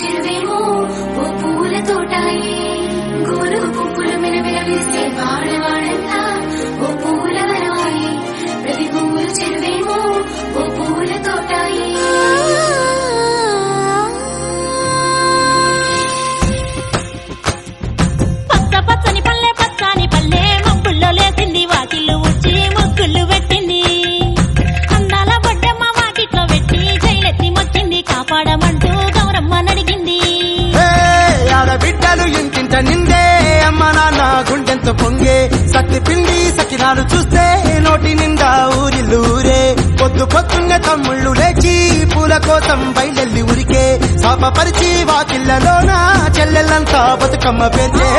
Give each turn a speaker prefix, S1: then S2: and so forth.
S1: చెరువేమో ఓ పూల తోటాయి గోరు పువ్వులు మిలమిల విరిస్తే వాడవాడంతా
S2: పొంగే సత్తి పిండి సకినాలు చూస్తే నోటి నిండా ఊరిల్లూరే. పొద్దు పొద్దున్నే తమ్ముళ్ళు లేచి పూల కోసం బయలెల్లి ఉరికే. శాపపరిచి వాకిళ్ళలోన చెల్లెళ్ళంతా బతుకమ్మ పెంచే